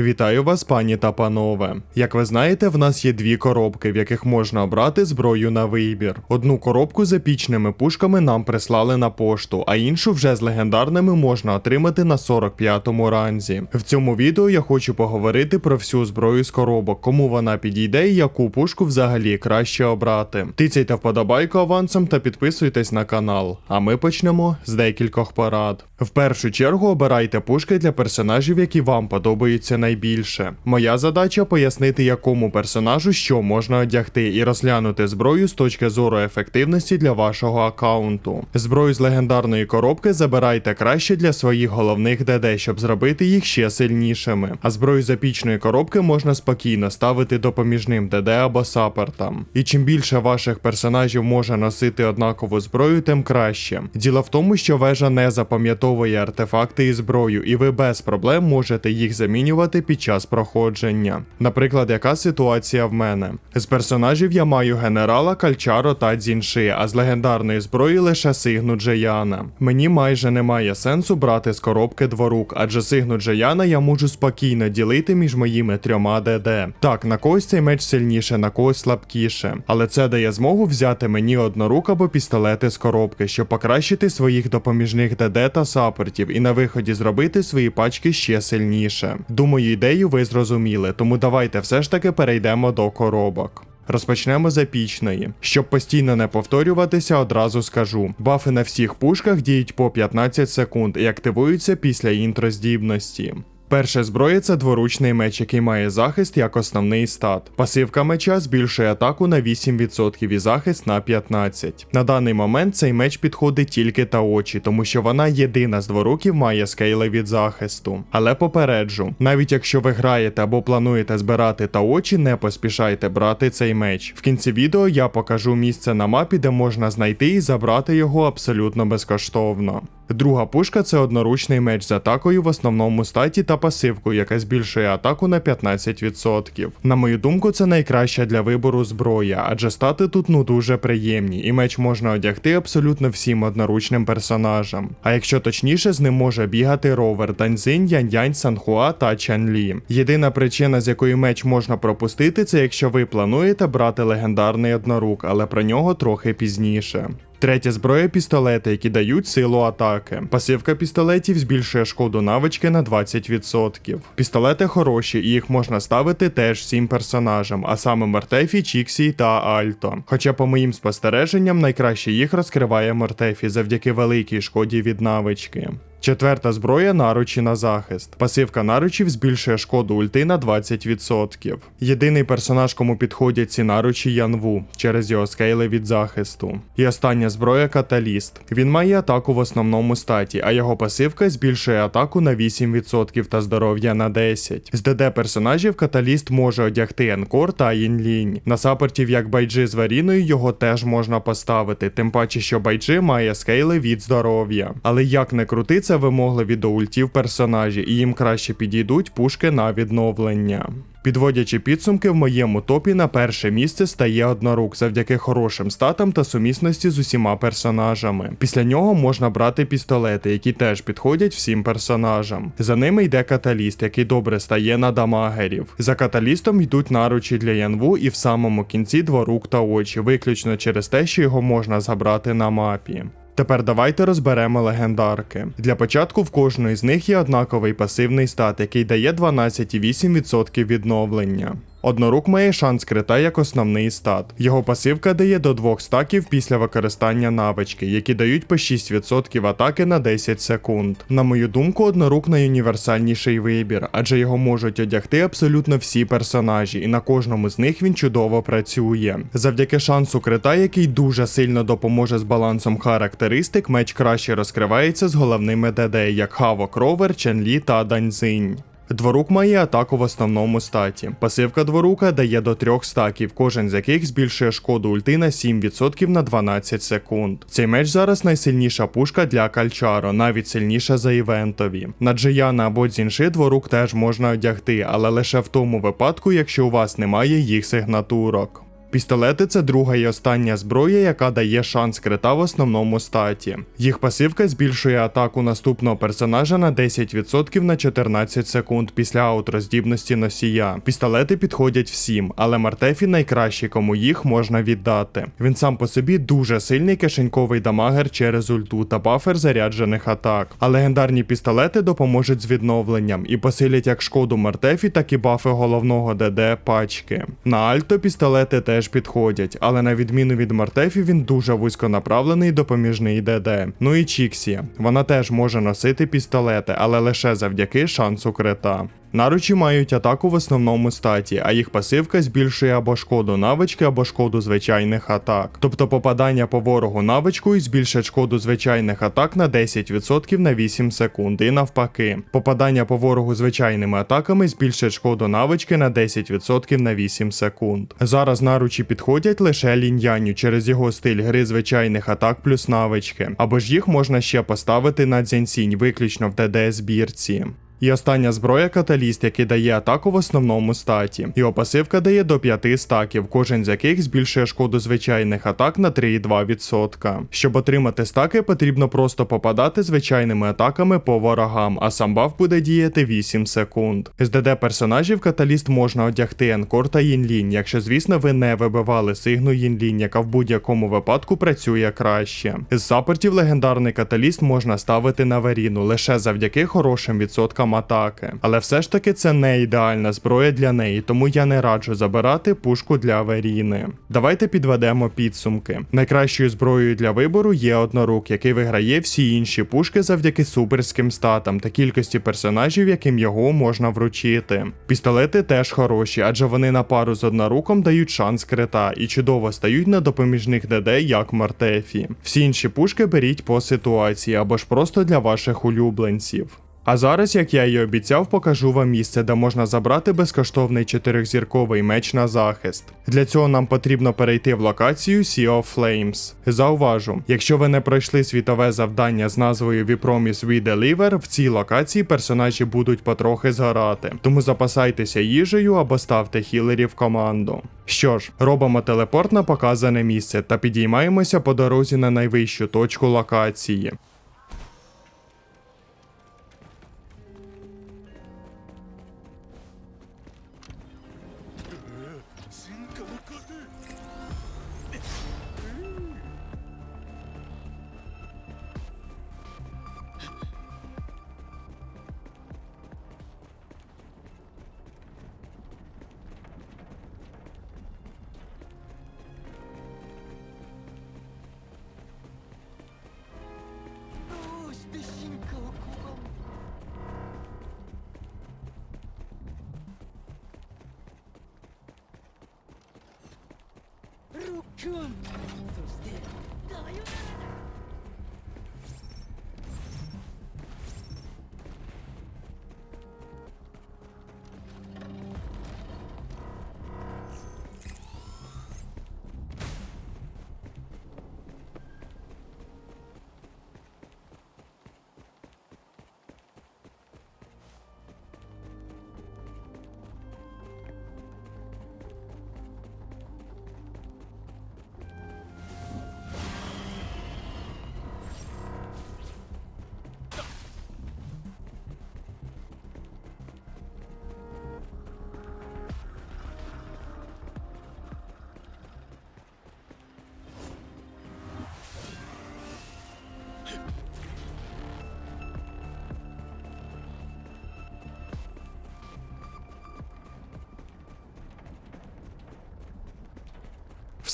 Вітаю вас, пані та панове. Як ви знаєте, в нас є дві коробки, в яких можна обрати зброю на вибір. Одну коробку з епічними пушками нам прислали на пошту, а іншу вже з легендарними можна отримати на 45-му ранзі. В цьому відео я хочу поговорити про всю зброю з коробок, кому вона підійде і яку пушку взагалі краще обрати. Тицяйте вподобайку авансом та підписуйтесь на канал. А ми почнемо з декількох порад. В першу чергу обирайте пушки для персонажів, які вам подобаються найбільше. Моя задача пояснити, якому персонажу що можна одягти, і розглянути зброю з точки зору ефективності для вашого аккаунту. Зброю з легендарної коробки забирайте краще для своїх головних ДД, щоб зробити їх ще сильнішими. А зброю з епічної коробки можна спокійно ставити допоміжним ДД або саппортам. І чим більше ваших персонажів може носити однакову зброю, тим краще. Діло в тому, що вежа не запам'ятовує артефакти і зброю, і ви без проблем можете їх замінювати під час проходження. Наприклад, яка ситуація в мене? З персонажів я маю генерала, кальчаро та дзінши, а з легендарної зброї лише сигну Джеяна. Мені майже немає сенсу брати з коробки дворук, адже сигну Джеяна я можу спокійно ділити між моїми трьома ДД. Так, на когось цей меч сильніше, на когось слабкіше, але це дає змогу взяти мені однорук або пістолети з коробки, щоб покращити своїх допоміжних ДД та саппортів і на виході зробити свої пачки ще сильніше. Думаю, ідею ви зрозуміли, тому давайте все ж таки перейдемо до коробок. Розпочнемо з епічної. Щоб постійно не повторюватися, одразу скажу: бафи на всіх пушках діють по 15 секунд і активуються після інтро здібності. Перша зброя це дворучний меч, який має захист як основний стат. Пасивка меча збільшує атаку на 8% і захист на 15%. На даний момент цей меч підходить тільки та очі, тому що вона єдина з дворуків має скейли від захисту. Але попереджу, навіть якщо ви граєте або плануєте збирати та очі, не поспішайте брати цей меч. В кінці відео я покажу місце на мапі, де можна знайти і забрати його абсолютно безкоштовно. Друга пушка це одноручний меч з атакою в основному статі та пасивкою, яка збільшує атаку на 15%. На мою думку, це найкраща для вибору зброя, адже стати тут ну дуже приємні, і меч можна одягти абсолютно всім одноручним персонажам. А якщо точніше, з ним може бігати ровер Данзинь, Янь-Янь, Санхуа та Чанлі. Єдина причина, з якої меч можна пропустити, це якщо ви плануєте брати легендарний однорук, але про нього трохи пізніше. Третя зброя пістолети, які дають силу атаки. Пасивка пістолетів збільшує шкоду навички на 20%. Пістолети хороші, і їх можна ставити теж всім персонажам, а саме Мортефі, Чіксі та Альто. Хоча, по моїм спостереженням, найкраще їх розкриває Мортефі завдяки великій шкоді від навички. Четверта зброя наручі на захист. Пасивка наручів збільшує шкоду ульти на 20%. Єдиний персонаж, кому підходять ці наручі Янву через його скейли від захисту. І остання зброя каталіст. Він має атаку в основному статі, а його пасивка збільшує атаку на 8% та здоров'я на 10%. З ДД персонажів каталіст може одягти Енкор та Інлінь. На саппортів як байджи з варіною його теж можна поставити, тим паче, що байджи має скейли від здоров'я. Але як не крути, це вимогливі до ультів персонажі, і їм краще підійдуть пушки на відновлення. Підводячи підсумки, в моєму топі на перше місце стає однорук завдяки хорошим статам та сумісності з усіма персонажами. Після нього можна брати пістолети, які теж підходять всім персонажам. За ними йде каталіст, який добре стає на дамагерів. За каталістом йдуть наручі для янву і в самому кінці дворук та очі, виключно через те, що його можна забрати на мапі. Тепер давайте розберемо легендарки. Для початку в кожної з них є однаковий пасивний стат, який дає 12,8% відновлення. Однорук має шанс крита як основний стат. Його пасивка дає до двох стаків після використання навички, які дають по 6% атаки на 10 секунд. На мою думку, однорук найуніверсальніший вибір, адже його можуть одягти абсолютно всі персонажі, і на кожному з них він чудово працює. Завдяки шансу крита, який дуже сильно допоможе з балансом характеристик, меч краще розкривається з головними ДД, як Хавок Ровер, Ченлі та Даньзинь. Дворук має атаку в основному статі. Пасивка дворука дає до трьох стаків, кожен з яких збільшує шкоду ульти на 7% на 12 секунд. Цей меч зараз найсильніша пушка для Кальчаро, навіть сильніша за івентові. На Джияна або Дзінши дворук теж можна одягти, але лише в тому випадку, якщо у вас немає їх сигнатурок. Пістолети це друга і остання зброя, яка дає шанс крита в основному статі. Їх пасивка збільшує атаку наступного персонажа на 10% на 14 секунд після аутроздібності носія. Пістолети підходять всім, але Мартефі найкращий, кому їх можна віддати. Він сам по собі дуже сильний кишеньковий дамагер через ульту та бафер заряджених атак. А легендарні пістолети допоможуть з відновленням і посилять як шкоду Мартефі, так і бафи головного ДД пачки. На Альто пістолети теж підходять, але на відміну від Мартефі, він дуже вузьконаправлений допоміжний ДД. Ну і Чіксі. Вона теж може носити пістолети, але лише завдяки шансу крита. Наручі мають атаку в основному статі, а їх пасивка збільшує або шкоду навички, або шкоду звичайних атак. Тобто попадання по ворогу навичкою збільшить шкоду звичайних атак на 10% на 8 секунд, і навпаки. Попадання по ворогу звичайними атаками збільшить шкоду навички на 10% на 8 секунд. Зараз наручі підходять лише ліньяню через його стиль гри звичайних атак плюс навички, або ж їх можна ще поставити на дзянсінь виключно в ДД збірці. І остання зброя каталіст, який дає атаку в основному статі. Його пасивка дає до 5 стаків, кожен з яких збільшує шкоду звичайних атак на 3,2%. Щоб отримати стаки, потрібно просто попадати звичайними атаками по ворогам, а сам баф буде діяти 8 секунд. З ДД персонажів каталіст можна одягти Енкор та Їнлінь, якщо, звісно, ви не вибивали сигну Їнлінь, яка в будь-якому випадку працює краще. З саппортів легендарний каталіст можна ставити на Веріну лише завдяки хорошим відсоткам атаки. Але все ж таки це не ідеальна зброя для неї, тому я не раджу забирати пушку для Веріни. Давайте підведемо підсумки. Найкращою зброєю для вибору є однорук, який виграє всі інші пушки завдяки суперським статам та кількості персонажів, яким його можна вручити. Пістолети теж хороші, адже вони на пару з одноруком дають шанс крита і чудово стають на допоміжних ДД, як Мартефі. Всі інші пушки беріть по ситуації або ж просто для ваших улюбленців. А зараз, як я і обіцяв, покажу вам місце, де можна забрати безкоштовний чотирьохзірковий меч на захист. Для цього нам потрібно перейти в локацію Sea of Flames. Зауважу, якщо ви не пройшли світове завдання з назвою We Promise We Deliver, в цій локації персонажі будуть потрохи згорати. Тому запасайтеся їжею або ставте хілерів команду. Що ж, робимо телепорт на показане місце та підіймаємося по дорозі на найвищу точку локації. そしてだよなだ。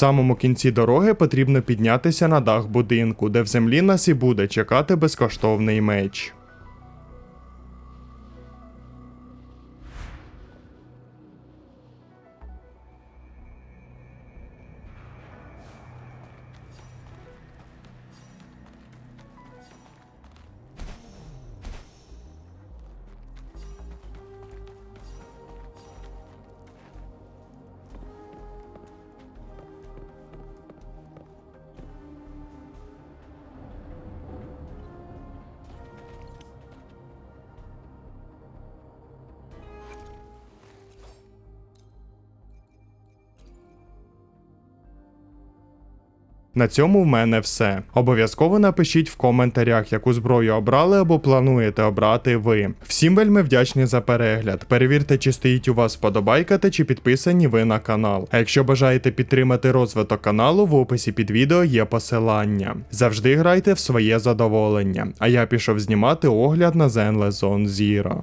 Самому кінці дороги потрібно піднятися на дах будинку, де в землі нас і буде чекати безкоштовний меч. На цьому в мене все. Обов'язково напишіть в коментарях, яку зброю обрали або плануєте обрати ви. Всім вельми вдячні за перегляд. Перевірте, чи стоїть у вас вподобайка та чи підписані ви на канал. А якщо бажаєте підтримати розвиток каналу, в описі під відео є посилання. Завжди грайте в своє задоволення. А я пішов знімати огляд на Zenless Zone Zero.